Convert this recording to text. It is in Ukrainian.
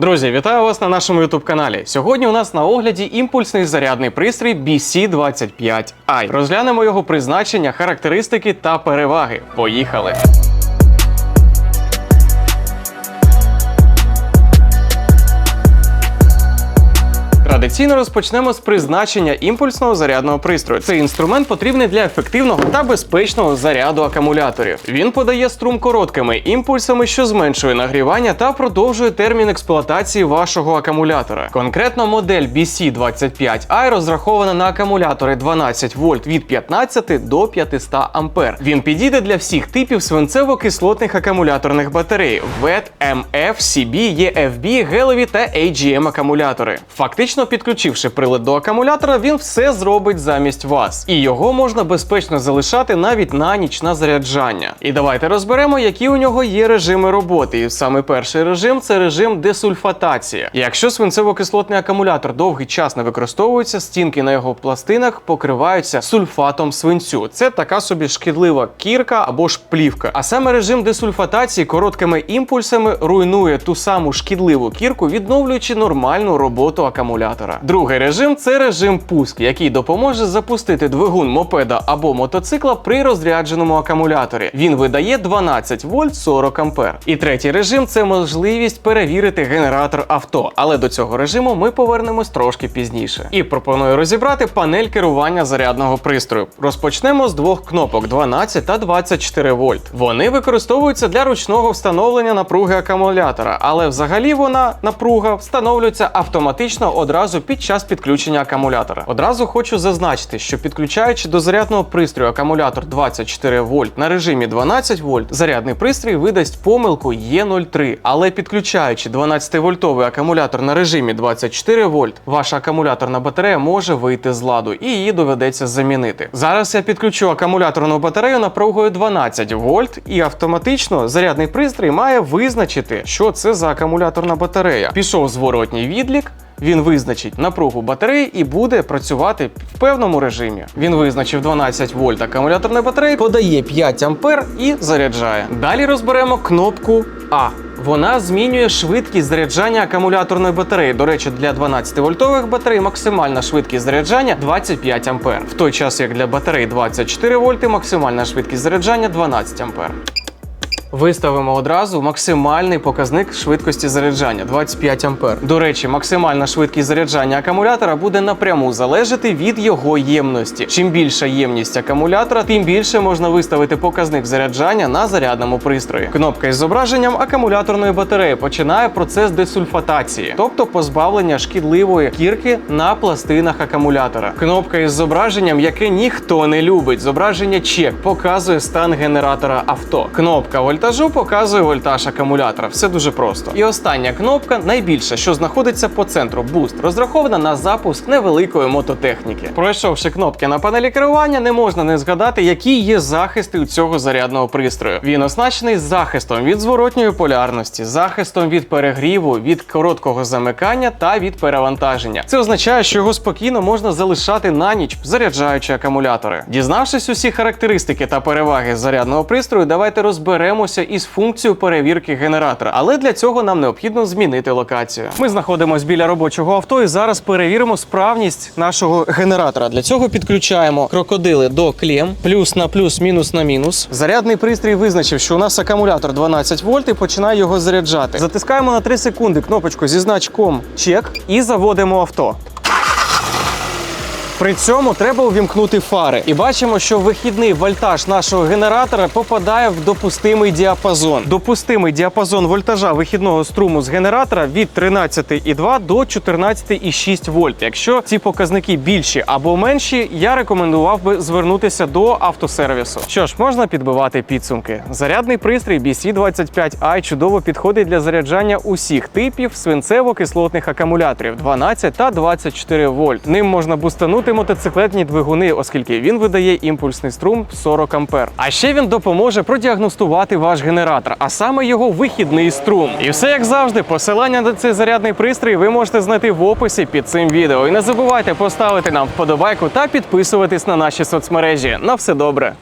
Друзі, вітаю вас на нашому youtube каналі. Сьогодні у нас на огляді імпульсний зарядний пристрій BC25i. Розглянемо його призначення, характеристики та переваги. Поїхали! Традиційно розпочнемо з призначення імпульсного зарядного пристрою. Цей інструмент потрібний для ефективного та безпечного заряду акумуляторів. Він подає струм короткими імпульсами, що зменшує нагрівання та продовжує термін експлуатації вашого акумулятора. Конкретно модель BC25i розрахована на акумулятори 12 вольт від 15 до 500 ампер. Він підійде для всіх типів свинцево-кислотних акумуляторних батарей VET, MF, CB, EFB, гелеві та AGM акумулятори. Фактично підключивши прилад до акумулятора, він все зробить замість вас, і його можна безпечно залишати навіть на ніч на заряджання. І давайте розберемо, які у нього є режими роботи. І саме перший режим це режим десульфатація. Якщо свинцево-кислотний акумулятор довгий час не використовується, стінки на його пластинах покриваються сульфатом свинцю. Це така собі шкідлива кірка або ж плівка. А саме режим десульфатації короткими імпульсами руйнує ту саму шкідливу кірку, відновлюючи нормальну роботу акумулятора. Другий режим це режим пуск, який допоможе запустити двигун мопеда або мотоцикла при розрядженому акумуляторі. Він видає 12 вольт 40 ампер. І третій режим це можливість перевірити генератор авто. Але до цього режиму ми повернемось трошки пізніше. І пропоную розібрати панель керування зарядного пристрою. Розпочнемо з двох кнопок 12 та 24 вольт. Вони використовуються для ручного встановлення напруги акумулятора, але взагалі вона напруга встановлюється автоматично одразу під час підключення акумулятора. Одразу хочу зазначити, що підключаючи до зарядного пристрою акумулятор 24 вольт на режимі 12 вольт, зарядний пристрій видасть помилку Е03, але підключаючи 12-вольтовий акумулятор на режимі 24 вольт, ваша акумуляторна батарея може вийти з ладу і її доведеться замінити. Зараз я підключу акумуляторну батарею напругою 12 вольт, і автоматично зарядний пристрій має визначити, що це за акумуляторна батарея. Пішов зворотній відлік. Він визначить напругу батареї і буде працювати в певному режимі. Він визначив 12 вольт акумуляторної батареї, подає 5 ампер і заряджає. Далі розберемо кнопку А. Вона змінює швидкість заряджання акумуляторної батареї. До речі, для 12-вольтових батарей максимальна швидкість заряджання 25 ампер. В той час як для батарей 24 вольти максимальна швидкість заряджання 12 ампер. Виставимо одразу максимальний показник швидкості заряджання 25 ампер. До речі, максимальна швидкість заряджання акумулятора буде напряму залежати від його ємності. Чим більша ємність акумулятора, тим більше можна виставити показник заряджання на зарядному пристрої. Кнопка із зображенням акумуляторної батареї починає процес десульфатації, тобто позбавлення шкідливої кірки на пластинах акумулятора. Кнопка із зображенням, яке ніхто не любить. Зображення чек показує стан генератора авто. Кнопка вольтажу показує вольтаж акумулятора. Все дуже просто. І остання кнопка найбільша, що знаходиться по центру буст, розрахована на запуск невеликої мототехніки. Пройшовши кнопки на панелі керування, не можна не згадати, які є захисти у цього зарядного пристрою. Він оснащений захистом від зворотньої полярності, захистом від перегріву, від короткого замикання та від перевантаження. Це означає, що його спокійно можна залишати на ніч, заряджаючи акумулятори. Дізнавшись усі характеристики та переваги зарядного пристрою, давайте розберемося із функцією перевірки генератора. Але для цього нам необхідно змінити локацію. Ми знаходимося біля робочого авто і зараз перевіримо справність нашого генератора. Для цього підключаємо крокодили до клем, плюс на плюс, мінус на мінус. Зарядний пристрій визначив, що у нас акумулятор 12 вольт і починає його заряджати. Затискаємо на 3 секунди кнопочку зі значком чек і заводимо авто. При цьому треба увімкнути фари. І бачимо, що вихідний вольтаж нашого генератора попадає в допустимий діапазон. Допустимий діапазон вольтажа вихідного струму з генератора від 13,2 до 14,6 вольт. Якщо ці показники більші або менші, я рекомендував би звернутися до автосервісу. Що ж, можна підбивати підсумки. Зарядний пристрій BC25i чудово підходить для заряджання усіх типів свинцево-кислотних акумуляторів 12 та 24 вольт. Ним можна бустанути мотоциклетні двигуни, оскільки він видає імпульсний струм 40 ампер. А ще він допоможе продіагностувати ваш генератор, а саме його вихідний струм. І все як завжди, посилання на цей зарядний пристрій ви можете знайти в описі під цим відео. І не забувайте поставити нам вподобайку та підписуватись на наші соцмережі. На все добре.